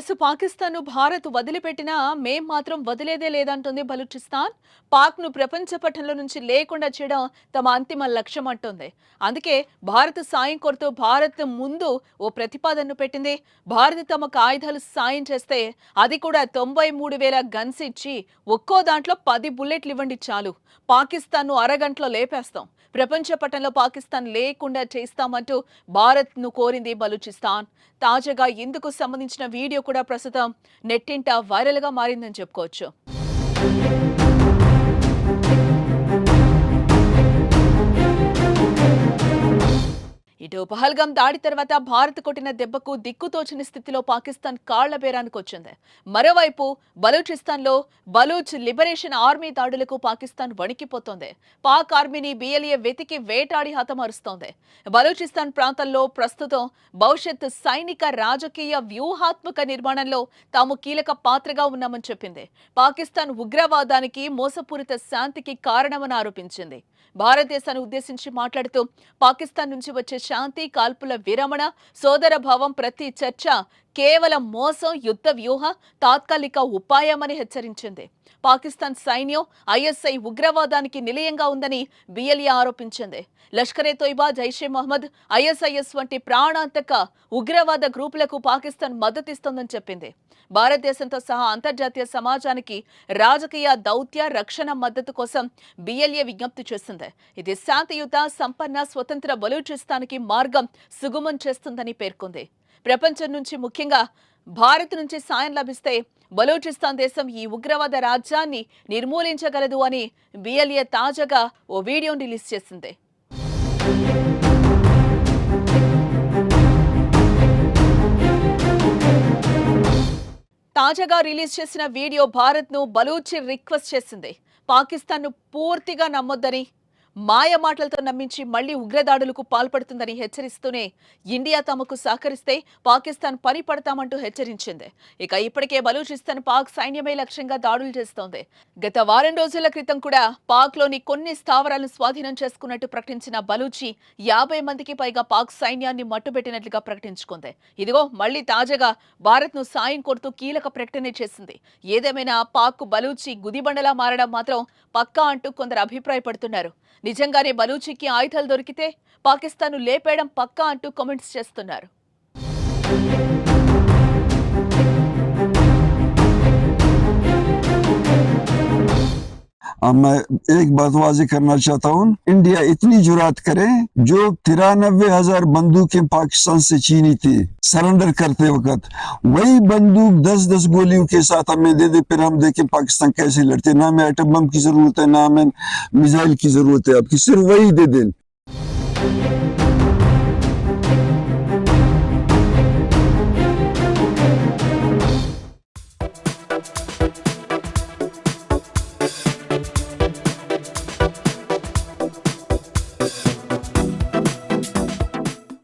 Yes Pakistan Bharat వదిలిపెట్టినా మేం మాత్రం వదిలేదే లేదంటుంది బలూచిస్తాన్. పాక్ను ప్రపంచ పటంలో నుంచి లేకుండా చేయడం తమ అంతిమ లక్ష్యం అంటుంది. అందుకే భారత్ సాయం కోరుతూ భారత్ ముందు ఓ ప్రతిపాదనను పెట్టింది. భారత్ తమకు ఆయుధాలు సాయం చేస్తే అది కూడా తొంభై మూడు వేల గన్స్ ఇచ్చి ఒక్కో దాంట్లో పది బుల్లెట్లు ఇవ్వండి చాలు. పాకిస్తాన్ను అరగంటలో లేపేస్తాం. ప్రపంచ పటంలో పాకిస్తాన్ లేకుండా చేస్తామంటూ భారత్ను కోరింది బలూచిస్తాన్. తాజాగా ఇందుకు సంబంధించిన వీడియో కూడా ప్రస్తుతం నెట్టింట వైరల్గా మారిందని చెప్పుకోవచ్చు. ఇటు పహల్గాం దాడి తర్వాత భారత్ కొట్టిన దెబ్బకు దిక్కుతోచని స్థితిలో పాకిస్తాన్ కాళ్ళ బేరానికి వచ్చింది. మరోవైపు బలూచిస్తాన్లో బలూచ్ లిబరేషన్ ఆర్మీ దాడులకు పాకిస్తాన్ వణికిపోతోంది. పాక్ ఆర్మీని బిఎల్ఏ వెతికి వేటాడి హతమారుస్తోంది. బలూచిస్తాన్ ప్రాంతంలో ప్రస్తుతం భవిష్యత్ సైనిక రాజకీయ వ్యూహాత్మక నిర్మాణంలో తాము కీలక పాత్రగా ఉన్నామని చెప్పింది. పాకిస్తాన్ ఉగ్రవాదానికి మోసపూరిత శాంతికి కారణమని ఆరోపించింది. భారతదేశాన్ని ఉద్దేశించి మాట్లాడుతూ పాకిస్తాన్ నుంచి వచ్చే శాంతి కాల్పుల విరమణ సోదర భావం ప్రతి చర్చ కేవలం మోసం యుద్ధ వ్యూహ తాత్కాలిక ఉపాయమని హెచ్చరించింది. పాకిస్తాన్ సైన్యం ఐఎస్ఐ ఉగ్రవాదానికి నిలయంగా ఉందని బిఎల్ఏ ఆరోపించింది. లష్కరే తోయిబా జైషే మహమ్మద్ ఐఎస్ఐఎస్ వంటి ప్రాణాంతక ఉగ్రవాద గ్రూపులకు పాకిస్తాన్ మద్దతిస్తోందని చెప్పింది. భారతదేశంతో సహా అంతర్జాతీయ సమాజానికి రాజకీయ దౌత్య రక్షణ మద్దతు కోసం బిఎల్ఏ విజ్ఞప్తి చేసింది. ఇది శాంతియుత సంపన్న స్వతంత్ర బలూచిస్తానికి మార్గం సుగమం చేస్తుందని పేర్కొంది. ప్రపంచం నుంచి ముఖ్యంగా భారత్ నుంచి సాయం లభిస్తే బలూచిస్తాన్ దేశం ఈ ఉగ్రవాద రాజ్యాన్ని నిర్మూలించగలదు అని బిఎల్ఏ తాజాగా ఓ వీడియోని రిలీజ్ చేసింది. తాజాగా రిలీజ్ చేసిన వీడియో భారత్ను బలూచి రిక్వెస్ట్ చేసింది. పాకిస్తాన్ను పూర్తిగా నమ్మొద్దని మాయ మాటలతో నమ్మించి మళ్ళీ ఉగ్రదాడులకు పాల్పడుతుందని హెచ్చరిస్తూనే ఇండియా తమకు సహకరిస్తే పాకిస్తాన్ పని పడతామంటూ హెచ్చరించింది. ఇక ఇప్పటికే బలూచిస్తాన్ పాక్ సైన్యమే లక్ష్యంగా దాడులు చేస్తోంది. గత వారం రోజుల క్రితం కూడా పాక్లోని కొన్ని స్థావరాలను స్వాధీనం చేసుకున్నట్టు ప్రకటించిన బలూచి యాభై మందికి పైగా పాక్ సైన్యాన్ని మట్టుబెట్టినట్లుగా ప్రకటించుకుంది. ఇదిగో మళ్ళీ తాజాగా భారత్ను సాయం కోరుతూ కీలక ప్రకటన చేసింది. ఏదేమైనా పాక్ బలూచి గుదిబండలా మారడం మాత్రం పక్కా అంటూ కొందరు అభిప్రాయపడుతున్నారు. నిజంగానే బలూచికి ఆయుధాలు దొరికితే పాకిస్తాన్ను లేపేయడం పక్కా అంటూ కామెంట్స్ చేస్తున్నారు. اور میں ایک بات واضح کرنا چاہتا ہوں۔ انڈیا اتنی جرات کرے جو ترانوے ہزار بندوقیں پاکستان سے چینی تھی۔ سرنڈر کرتے وقت وہی بندوق دس دس گولیوں کے ساتھ ہمیں دے دے، پھر ہم دیکھیں پاکستان کیسے لڑتے۔ نہ ہمیں ایٹم بم کی ضرورت ہے، نہ ہمیں میزائل کی ضرورت ہے۔ آپ کی صرف وہی دے دیں۔